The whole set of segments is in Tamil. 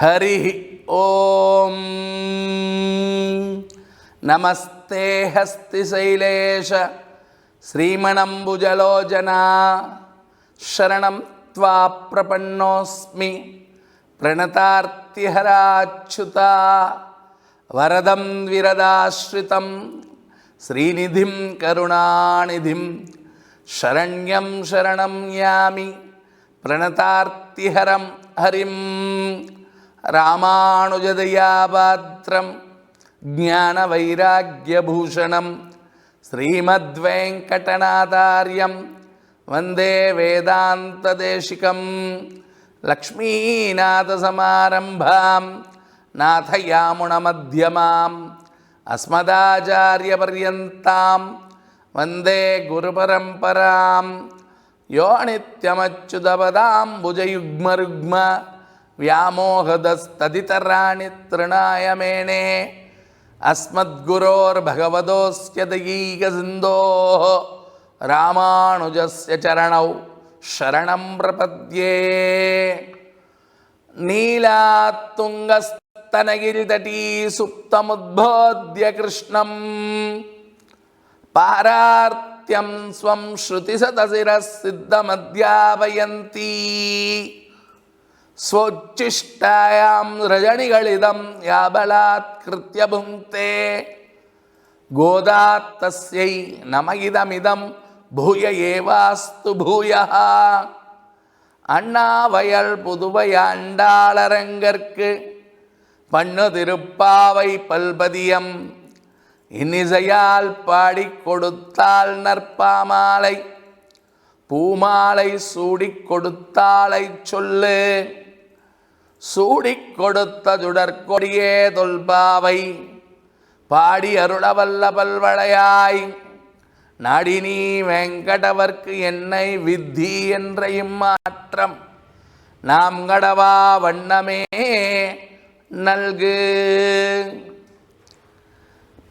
हरि ॐ नमस्ते हस्तिशैलेश श्रीमणम्बुजलोचना शरणं त्वा प्रपन्नोऽस्मि प्रणतार्तिहराच्युता वरदं विरदाश्रितं श्रीनिधिं करुणानिधिं शरण्यं शरणं यामि प्रणतार्तिहरं ராமானுஜதயாபாத்திரம் ஞான வைராக்கியபூஷணம் ஸ்ரீமத்வேங்கடநாதாரியம் வந்தே வேதாந்ததேசிகம் லக்ஷ்மீநாதசமாரம்பாம் நாதயாமுணமத்தியமாம் அஸ்மதாச்சாரியபர்யந்தாம் வந்தே குருபரம்பராம் யோ நித்யமச்சுதபதாம் புஜயுக்மருக்ம ವ್ಯಾಮೋಹದ ಸ್ಥದಿತರಾಣಿ ತೃಣಾಯ ಮೇಣೆ ಅಸ್ಮದ್ಗುರೋರ್ಭಗವದೋಸ್ಯದಯೀಗ ಸಿಂಧೋ. ರಾಮಾನುಜಸ್ಯ ಚರಣೌ ಶರಣಂ ಪ್ರಪದ್ಯೇ. ನೀಲಾತ್ತುಂಗಸ್ತನಗಿರಿತಟೀ ಸುಪ್ತಮುದ್ಬೋಧ್ಯ ಕೃಷ್ಣ. ಪಾರಾರ್ತ್ಯಂ ಸ್ವಂ ಶ್ರುತಿ ಶ್ರುತಿಸತಸಿರಸ್ಸಿದ್ಧಮಧ್ಯಾಪಯಂತೀ ஸ்வோச்சிஷ்டாயாம் ரஜனிகளிதம் யாபலாத் கிருத்திய புங்கே கோதாத் தஸ்யை நமகிதமிதம் பூய ஏவாஸ்து பூயா அண்ணாவயல் புதுவை ஆண்டாளரங்கற்கு பண்ணு திருப்பாவை பல்பதியம். இன்னிசையால் பாடி கொடுத்தால் நற்பாமாலை. பூமாலை சூடி கொடுத்தாலை சொல்லு. சூடிக் கொடுத்த சுடற்கொடியே தொல்பாவை. பாடி அருளவல்ல பல்வளையாய். நாடினி வெங்கடவர்க்கு என்னை வித்தி என்ற இம்மாற்றம். நாம் கடவா வண்ணமே நல்கு.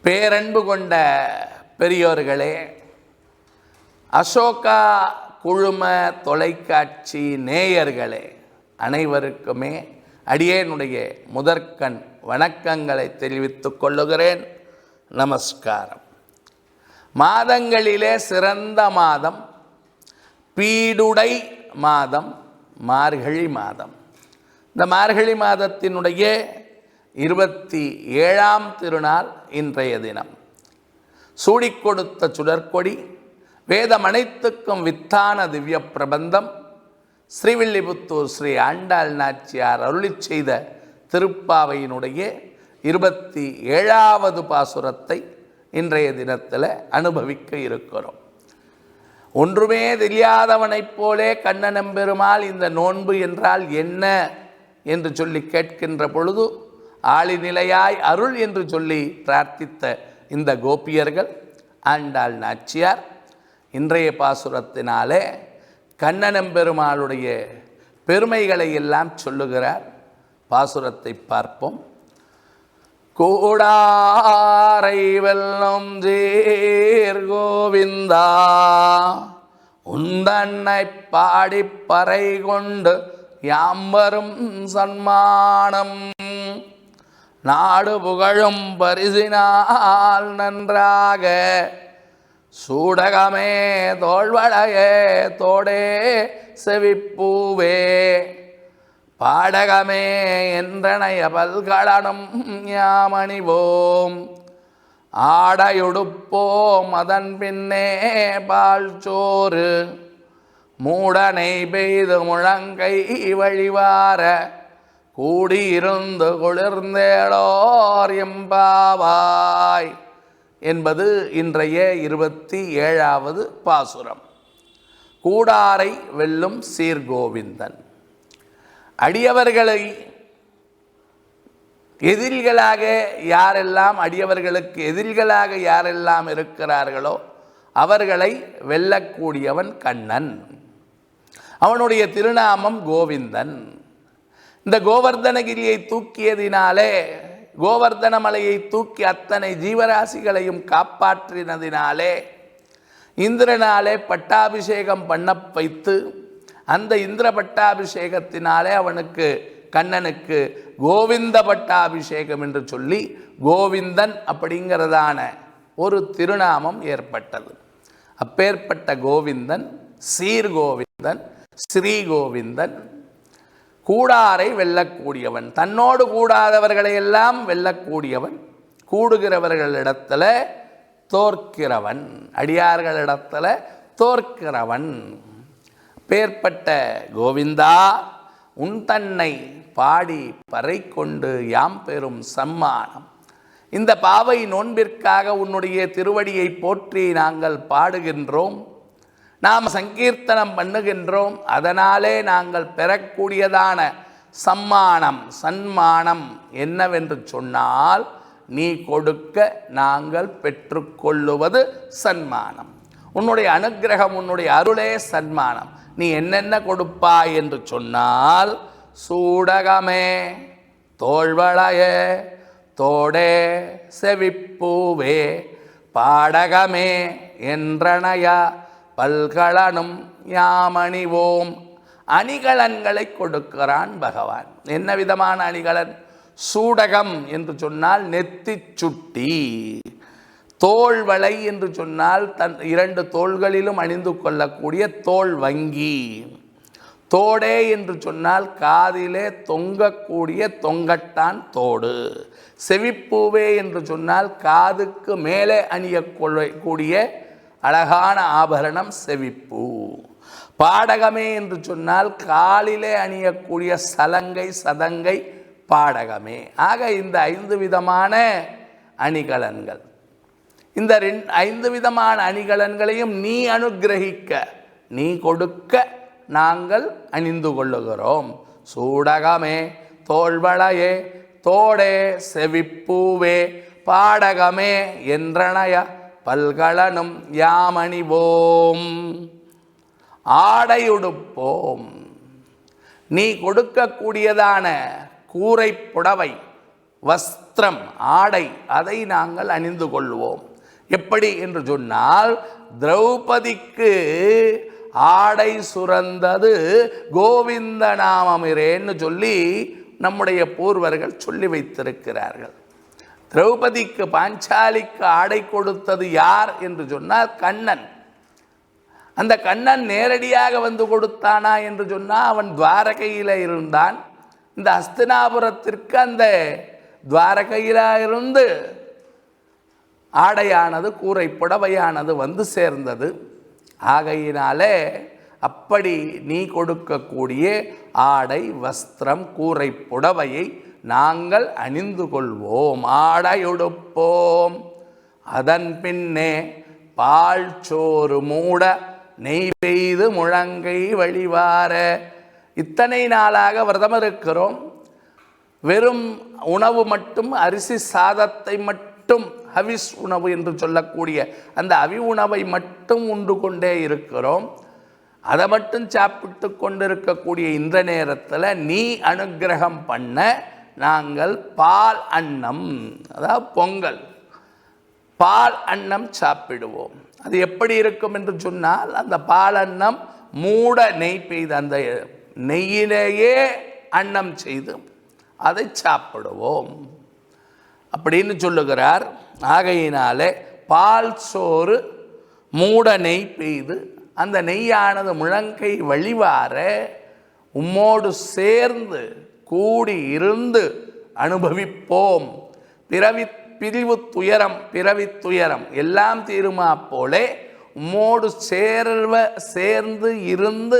பேரன்பு கொண்ட பெரியோர்களே அசோகா குழும தொலைக்காட்சி நேயர்களே அனைவருக்குமே அடியேனுடைய முதற்கண் வணக்கங்களை தெரிவித்துக் கொள்ளுகிறேன். நமஸ்காரம். மாதங்களிலே சிறந்த மாதம் பீடுடை மாதம் மார்கழி மாதம். இந்த மார்கழி மாதத்தினுடைய இருபத்தி ஏழாம் திருநாள் இன்றைய தினம். சூடிக் கொடுத்த சுடற்கொடி வேதம் அனைத்துக்கும் வித்தான திவ்ய பிரபந்தம் ஸ்ரீவில்லிபுத்தூர் ஸ்ரீ ஆண்டாள் நாச்சியார் அருளிச் செய்த திருப்பாவையினுடைய இருபத்தி ஏழாவது பாசுரத்தை இன்றைய தினத்தில் அனுபவிக்க இருக்கிறோம். ஒன்றுமே தெரியாதவனைப் போலே கண்ணனம்பெருமாள் இந்த நோன்பு என்றால் என்ன என்று சொல்லி கேட்கின்ற பொழுது ஆளிநிலையாய் அருள் என்று சொல்லி பிரார்த்தித்த இந்த கோபியர்கள் ஆண்டாள் நாச்சியார் இன்றைய பாசுரத்தினாலே கண்ணனம்பெருமாளுடைய பெருமைகளை எல்லாம் சொல்லுகிறார். பாசுரத்தை பார்ப்போம். கோடாரை வெல்லும் ஜேர் கோவிந்தா. உந்தன்னை பாடிப்பறை கொண்டு யாம்பரும் சன்மானம். நாடு புகழும் பரிசினால் நன்றாக சூடகமே தோல்வளையே தோடே செவிப்பூவே. பாடகமே என்றனைய பல்கலனும் யாமணிவோம். ஆடையுடுப்போம் அதன் பின்னே பால் சோறு மூடனை பெய்து முழங்கை வழிவார. கூடியிருந்து குளிர்ந்தேளோர் எம்பாவாய். என்பது இன்றைய இருபத்தி ஏழாவது பாசுரம். கூடாரை வெல்லும் சீர்கோவிந்தன். அடியவர்களை எதிரிகளாக யாரெல்லாம் அடியவர்களுக்கு எதிரிகளாக யாரெல்லாம் இருக்கிறார்களோ அவர்களை வெல்லக்கூடியவன் கண்ணன். அவனுடைய திருநாமம் கோவிந்தன். இந்த கோவர்தனகிரியை தூக்கியதினாலே கோவர்தன மலையை தூக்கி அத்தனை ஜீவராசிகளையும் காப்பாற்றினதினாலே இந்திரனாலே பட்டாபிஷேகம் பண்ண வைத்து அந்த இந்திர பட்டாபிஷேகத்தினாலே அவனுக்கு கண்ணனுக்கு கோவிந்த பட்டாபிஷேகம் என்று சொல்லி கோவிந்தன் அப்படிங்கிறதான ஒரு திருநாமம் ஏற்பட்டது. அப்பேற்பட்ட கோவிந்தன் சீர்கோவிந்தன் ஸ்ரீ கோவிந்தன் கூடாரை வெல்லக்கூடியவன். தன்னோடு கூடாதவர்களை எல்லாம் வெல்லக்கூடியவன். கூடுகிறவர்களிடத்தில் தோற்கிறவன். அடியார்களிடத்தில் தோற்கிறவன். பேர்பட்ட கோவிந்தா உன் தன்னை பாடி பறை கொண்டு யாம் பெறும் சம்மானம். இந்த பாவை நோன்பிற்காக உன்னுடைய திருவடியை போற்றி நாங்கள் பாடுகின்றோம். நாம் சங்கீர்த்தனம் பண்ணுகின்றோம். அதனாலே நாங்கள் பெறக்கூடியதான சம்மானம் சன்மானம் என்னவென்று சொன்னால் நீ கொடுக்க நாங்கள் பெற்றுக்கொள்ளுவது சன்மானம். உன்னுடைய அனுக்கிரகம் உன்னுடைய அருளே சன்மானம். நீ என்னென்ன கொடுப்பாய் என்று சொன்னால் சூடகமே தோழ்வளைய தோடே செவிப்பூவே பாடகமே என்றனையா பல்கலனும் யாமணிவோம் அணிகலன்களை கொடுக்கிறான் பகவான். என்ன விதமான அணிகலன்? சூடகம் என்று சொன்னால் நெத்தி சுட்டி. தோல்வளை என்று சொன்னால் தன் இரண்டு தோள்களிலும் அணிந்து கொள்ளக்கூடிய தோல் வங்கி. தோடே என்று சொன்னால் காதிலே தொங்கக்கூடிய தொங்கட்டான் தோடு. செவிப்பூவே என்று சொன்னால் காதுக்கு மேலே அணியக்கூடிய அழகான ஆபரணம் செவிப்பூ. பாடகமே என்று சொன்னால் காலிலே அணியக்கூடிய சலங்கை சதங்கை பாடகமே. ஆக இந்த ஐந்து விதமான அணிகலன்கள். இந்த ரெண் ஐந்து விதமான அணிகலன்களையும் நீ அனுக்கிரகிக்க நீ கொடுக்க நாங்கள் அணிந்து கொள்ளுகிறோம். சூடகமே தோல்வளையே தோடே செவிப்பூவே பாடகமே என்றனையா பல்கலனும் யாமணிவோம். ஆடையுடுப்போம். நீ கொடுக்கக்கூடியதான கூரை புடவை வஸ்திரம் ஆடை அதை நாங்கள் அணிந்து கொள்வோம். எப்படி என்று சொன்னால் திரௌபதிக்கு ஆடை சுரந்தது கோவிந்த நாமமிரேன்னு சொல்லி நம்முடைய பூர்வர்கள் சொல்லி வைத்திருக்கிறார்கள். திரௌபதிக்கு பாஞ்சாலிக்கு ஆடை கொடுத்தது யார் என்று சொன்னால் கண்ணன். அந்த கண்ணன் நேரடியாக வந்து கொடுத்தானா என்று சொன்னால் அவன் துவாரகையில் இருந்தான். இந்த அஸ்தினாபுரத்திற்கு அந்த துவாரகையில இருந்து ஆடையானது கூரை புடவையானது வந்து சேர்ந்தது. ஆகையினாலே அப்படி நீ கொடுக்கக்கூடிய ஆடை வஸ்திரம் கூரை புடவையை நாங்கள் அணிந்து கொள்வோம் ஆடையுடுப்போம் அதன் பின்னே பால் சோறு மூட நெய் பெய்து முழங்கை வழிவார. இத்தனை நாளாக விரதம் இருக்கிறோம் வெறும் உணவு மட்டும் அரிசி சாதத்தை மட்டும் ஹவிஸ் உணவு என்று சொல்லக்கூடிய அந்த அவி உணவை மட்டும் உண்டு கொண்டே இருக்கிறோம். அதை மட்டும் சாப்பிட்டு கொண்டிருக்கக்கூடிய இந்த நேரத்தில் நீ அனுக்கிரகம் பண்ண நாங்கள் பால் அன்னம் அதாவது பொங்கல். பால் அன்னம் சாப்பிடுவோம். அது எப்படி இருக்கும் என்று சொன்னால் அந்த பால் அன்னம் மூட நெய் பெய்து அந்த நெய்யிலேயே அன்னம் செய்து அதை சாப்பிடுவோம். அப்படின்னு சொல்லுகிறார். ஆகையினாலே பால் சோறு மூட நெய் பெய்து அந்த நெய்யானது முழங்கை வழிவார உம்மோடு சேர்ந்து கூடி இருந்து அனுபவிப்போம். பிறவி பிரிவு துயரம் பிறவி துயரம் எல்லாம் தீருமா போலே உம்மோடு சேர்வ சேர்ந்து இருந்து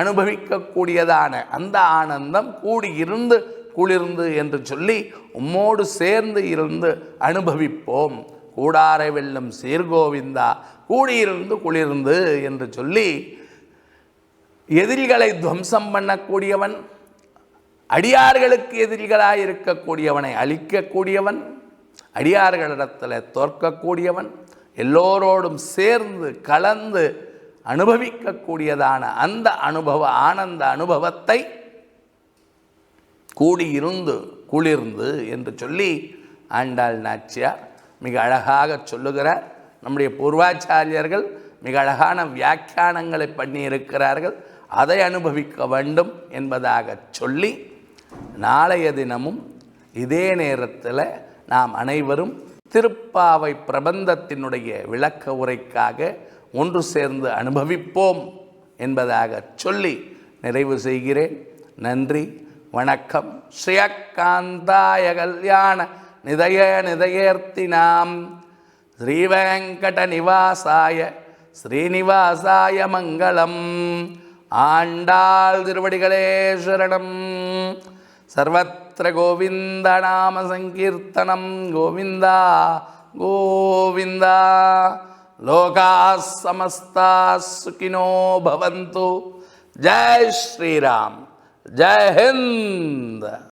அனுபவிக்கக்கூடியதான அந்த ஆனந்தம் கூடி இருந்து குளிர்ந்து என்று சொல்லி உம்மோடு சேர்ந்து இருந்து அனுபவிப்போம். கூடாரை வெல்லும் சீர்கோவிந்தா கூடியிருந்து குளிர்ந்து என்று சொல்லி எதிரிகளை துவம்சம் பண்ணக்கூடியவன் அடியார்களுக்கு எதிரிகளாக இருக்கக்கூடியவனை அழிக்கக்கூடியவன் அடியார்களிடத்தில் தோற்கக்கூடியவன் எல்லோரோடும் சேர்ந்து கலந்து அனுபவிக்கக்கூடியதான அந்த அனுபவ ஆனந்த அனுபவத்தை கூடியிருந்து குளிர்ந்து என்று சொல்லி ஆண்டாள் நாச்சியார் மிக அழகாக சொல்லுகிறார். நம்முடைய பூர்வாச்சாரியர்கள் மிக அழகான வியாக்கியானங்களை பண்ணியிருக்கிறார்கள். அதை அனுபவிக்க வேண்டும் என்பதாக சொல்லி நாளைய தினமும் இதே நேரத்தில் நாம் அனைவரும் திருப்பாவை பிரபந்தத்தினுடைய விளக்க உரைக்காக ஒன்று சேர்ந்து அனுபவிப்போம் என்பதாக சொல்லி நிறைவு செய்கிறேன். நன்றி வணக்கம். ஸ்ரீயக்காந்தாய கல்யாண நிதய நிதயர்த்தினாம் ஸ்ரீவேங்கட நிவாசாய ஸ்ரீனிவாசாய மங்களம். ஆண்டாள் திருவடிகளே சரணம். సర్వత్ర గోవింద నామ సంకీర్తనం గోవింద గోవింద లోకా సమస్త సుఖినో భవంతు జై శ్రీరామ్ జై హింద్